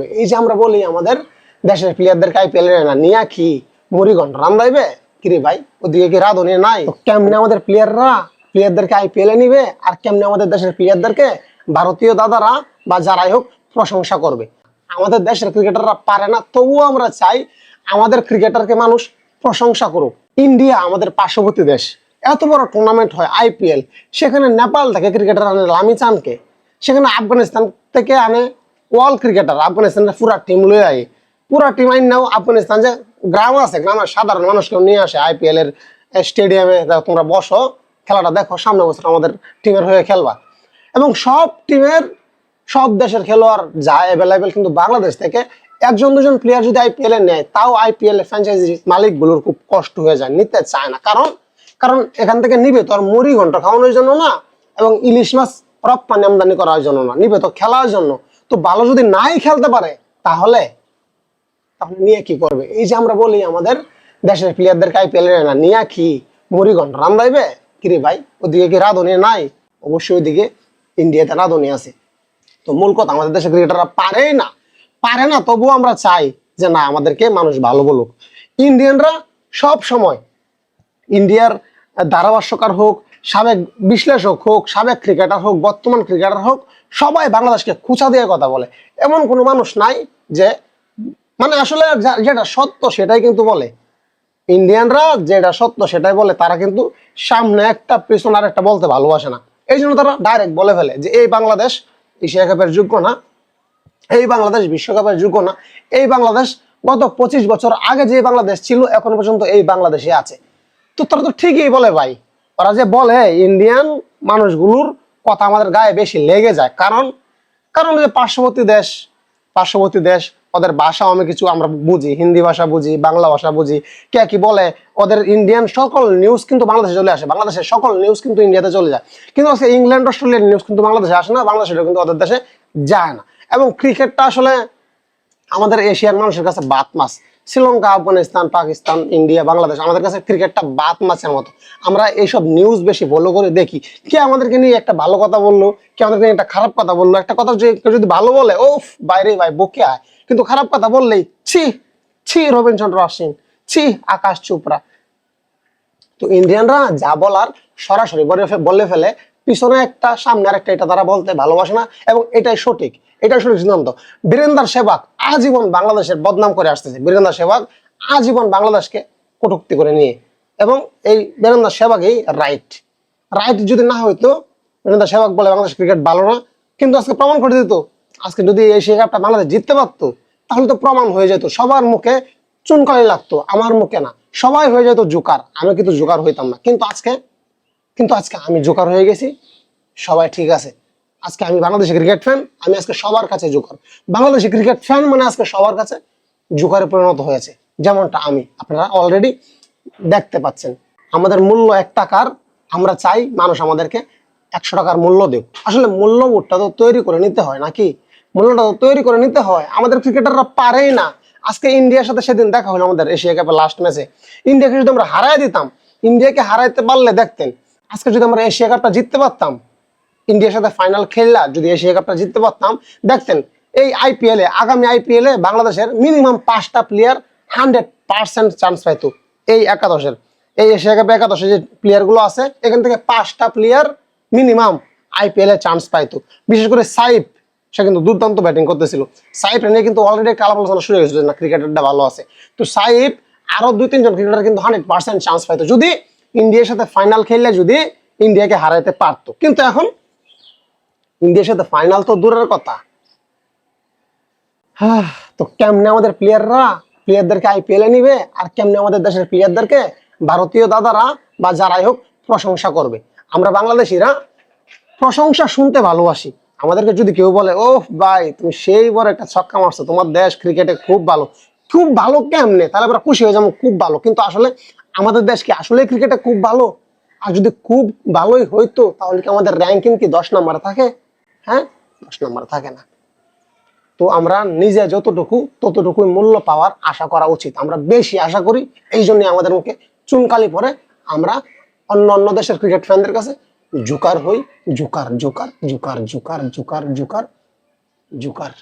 করবে। এই যে আমরা বলি আমাদের দেশের প্লেয়ারদেরকে আইপিএল না নিয়া কি মুড়িগন্ড রান্দাইবে কিরে ভাই, ওদিকে কি রাধুনি নাই? কেমনে আমাদের প্লেয়াররা প্লেয়ারদেরকে আইপিএল এ নিবে? আর কেমনে আমাদের দেশের প্লেয়ারদেরকে ভারতীয় দাদারা বা যারাই হোক প্রশংসা করবে? আমাদের দেশের ক্রিকেটাররা পারে না, তবুও আমরা চাই আমাদের ক্রিকেটারকে মানুষ প্রশংসা করুক। ইন্ডিয়া আমাদের পার্শ্ববর্তী দেশ। এত বড় টুর্নামেন্ট হয় আইপিএল সেখানে নেপাল থেকে ক্রিকেটার আনে লামি চানকে সেখানে আফগানিস্তান থেকে আনে ওয়ার্ল্ড ক্রিকেটার। আফগানিস্তানের পুরা টিম লয়ে আয়। পুরা টিম আইন নাও আফগানিস্তান যে গ্রাম আছে, গ্রামের সাধারণ মানুষকে নিয়ে আসে আইপিএল এর স্টেডিয়ামে তোমরা বসো, খেলাটা দেখো, সামনে বছর আমাদের টিমের হয়ে খেলবা। এবং সব টিমের সব দেশের খেলোয়াড় যা অ্যাভেলেবেল কিন্তু বাংলাদেশ থেকে একজন, দুজন প্লেয়ার যদি আইপিএল এ নেয়, তাও আইপিএল এর ফ্র্যাঞ্চাইজি মালিকগুলোর খুব কষ্ট হয়ে যায়, নিতে চায় না। কারণ কারণ এখান থেকে নিবে তো আর মুড়ি ঘণ্টা খাওয়ানোর জন্য না, এবং ইলিশ মাছ রপ্তানি আমদানি করার জন্য না, নিবে তো খেলার জন্য। তো ভালো যদি নাই খেলতে পারে, তাহলে তাহলে নিয়ে কি করবে? এই যে আমরা বলি আমাদের দেশের প্লেয়ারদেরকে আইপিএল না নিয়ে কি মুড়ি ঘণ্টা রান্দাইবে কিরে ভাই, ওদিকে কি রাধুনি নাই? অবশ্যই ওইদিকে ইন্ডিয়াতে রাধুনি আছে। তো মূল কথা, আমাদের দেশের ক্রিকেটাররা পারে না। পারে না, তবুও আমরা চাই যে না, আমাদেরকে মানুষ ভালো বলুক। ইন্ডিয়ানরা সব সময় ইন্ডিয়ার ধারাভাষ্যকার হোক সাবেক বিশ্লেষক হোক, সাবেক ক্রিকেটার হোক, বর্তমান ক্রিকেটার হোক, সবাই বাংলাদেশকে খুঁচা দিয়ে কথা বলে। এমন কোনো মানুষ নাই যে মানে আসলে যেটা সত্য সেটাই কিন্তু বলে। ইন্ডিয়ানরা যেটা সত্য সেটাই বলে, তারা কিন্তু সামনে একটা, পেছনে আর একটা বলতে ভালোবাসে না। এই জন্য তারা ডাইরেক্ট বলে ফেলে যে, এই বাংলাদেশ এশিয়া কাপের যোগ্য না, এই বাংলাদেশ বিশ্বকাপের যোগ্য না, এই বাংলাদেশ গত পঁচিশ বছর আগে যে বাংলাদেশ ছিল, এখন পর্যন্ত এই বাংলাদেশে আছে। তো তারা তো ঠিকই বলে ভাই। ওরা যে বলে ইন্ডিয়ান মানুষগুলোর কথা আমাদের গায়ে বেশি লেগে যায়। কারণ কারণ যে পার্শ্ববর্তী দেশ পার্শ্ববর্তী দেশ, ওদের ভাষা আমি কিছু আমরা বুঝি, হিন্দি ভাষা বুঝি, বাংলা ভাষা বুঝি। কে কি বলে, ওদের ইন্ডিয়ান সকল নিউজ কিন্তু বাংলাদেশে চলে আসে, বাংলাদেশের সকল নিউজ কিন্তু ইন্ডিয়াতে চলে যায়। কিন্তু আজকে ইংল্যান্ড অস্ট্রেলিয়ার নিউজ কিন্তু বাংলাদেশে আসে না বাংলাদেশে কিন্তু ওদের দেশে যায় না। এবং ক্রিকেটটা আসলে আমাদের এশিয়ার মানুষের কাছে বাত মাছ শ্রীলঙ্কা, আফগানিস্তান, পাকিস্তান, ইন্ডিয়া, বাংলাদেশ আমাদের কাছে ক্রিকেটটা বাত মাছের মতো। আমরা এইসব নিউজ বেশি ফলো করে দেখি। কে আমাদেরকে নিয়ে একটা ভালো কথা বলল, কে আমাদেরকে নিয়ে একটা খারাপ কথা বলল, একটা কথা যদি ভালো বলে ওফ বাইরে ভাই, বকে আয়। কিন্তু খারাপ কথা বললেই, ছি ছি রবীন্দ্রচন্দ্র অশ্বিন, ছি, আকাশ চোপড়া। তো ইন্ডিয়ানরা যা বলার সরাসরি বলে ফেলে পিছনে একটা, সামনে আর একটা এটা তারা বলতে ভালোবাসে না, এবং এটাই সঠিক এটাই সঠিক সিদ্ধান্ত। বীরেন্দার সেবাগ আজীবন বাংলাদেশের বদনাম করে আসতেছে। বীরেন্দার সেবাগ আজীবন বাংলাদেশকে কটুক্তি করে নিয়ে, এবং এই বীরেন্দার সেবাগই রাইট রাইট যদি না হইতো, বীরেন্দার সেবাগ বলে বাংলাদেশ ক্রিকেট ভালো না, কিন্তু আজকে প্রমাণ করে দিত। আজকে যদি এই কাপটা বাংলাদেশ জিততে পারতো, তাহলে তো প্রমাণ হয়ে যেত। সবার মুখে চুনকালি লাগতো, আমার মুখে না। সবাই হয়ে যেত জোকার, আমি কিন্তু জোকার হইতাম না। কিন্তু আজকে কিন্তু আজকে আমি জোকার হয়ে গেছি। সবাই ঠিক আছে। আজকে আমি বাংলাদেশের ক্রিকেট ফ্যান আমি আজকে সবার কাছে জোকার বাংলাদেশের ক্রিকেট ফ্যান মানে আজকে সবার কাছে জোকারে পরিণত হয়েছে, যেমনটা আমি। আপনারা অলরেডি দেখতে পাচ্ছেন। আমাদের মূল্য এক টাকার, আমরা চাই মানুষ আমাদেরকে একশো টাকার মূল্য দেব আসলে মূল্যবোধটা তো তৈরি করে নিতে হয় নাকি? মূল্যটা তো তৈরি করে নিতে হয়। আমাদের ক্রিকেটাররা পারেই না। আজকে ইন্ডিয়ার সাথে সেদিন দেখা হলো আমাদের এশিয়া কাপের লাস্ট ম্যাচে ইন্ডিয়াকে যদি আমরা হারাই দিতাম, ইন্ডিয়াকে হারাইতে পারলে দেখতেন আজকে যদি আমরা এশিয়া কাপটা জিততে পারতাম, ইন্ডিয়ার সাথে ফাইনাল খেললা, যদি এশিয়া কাপটা জিততে পারতাম, দেখতেন এই আইপিএল আগামী আইপিএল বাংলাদেশের মিনিমাম পাঁচটা প্লেয়ার হান্ড্রেড পার্সেন্ট চান্স পাইতো এই একাদশের। এই এশিয়া কাপে একাদশে যে প্লেয়ারগুলো আছে, এখান থেকে পাঁচটা প্লেয়ার মিনিমাম আইপিএল চান্স পাইতো। বিশেষ করে সাইফ, সে কিন্তু দুর্দান্ত ব্যাটিং করতেছিল। সাইফ নিয়ে কিন্তু অলরেডি একটা আলোচনা শুরু হয়েছিল না ক্রিকেটারটা ভালো আছে। তো সাইফ আরও দুই তিনজন ক্রিকেটার কিন্তু হান্ড্রেড পার্সেন্ট চান্স পাইতো। যদি ইন্ডিয়ার সাথে ফাইনাল খেললে যদি ইন্ডিয়াকে হারাইতে পারতো। কিন্তু এখন ইন্ডিয়ার সাথে ফাইনাল তো দূরের কথা। তো কেমনে আমাদের প্লেয়াররা প্লেয়ারদেরকে আইপিএল নিবে, আর কেমনে আমাদের দেশের প্লেয়ারদেরকে ভারতীয় দাদারা বা যারাই হোক প্রশংসা করবে? আমরা বাংলাদেশিরা প্রশংসা শুনতে ভালোবাসি। আমাদেরকে যদি কেউ বলে ও ভাই, তুমি সেই বড় একটা ছক্কা মারছো, তোমার দেশ ক্রিকেটে খুব ভালো। খুব ভালো কেমনে? তাহলে আমরা খুশি হয়ে যাব, খুব ভালো। কিন্তু আসলে আমাদের দেশ কি আসলে ক্রিকেটে খুব ভালো? আর যদি খুব ভালোই হইতো, তাহলে কি আমাদের র্যাঙ্কিং কি দশ নম্বরে থাকে? হ্যাঁ? দশ নম্বরে থাকে না। তো আমরা নিজে যতটুকু, ততটুকুই মূল্য পাওয়ার আশা করা উচিত। আমরা বেশি আশা করি, এই জন্য আমাদের মুখে চুনকালি পরে আমরা অন্য অন্য দেশের ক্রিকেট ফ্যানদের কাছে জুকার হই, জুকার জুকার জুকার জুকার জুকার জুকার জুকার।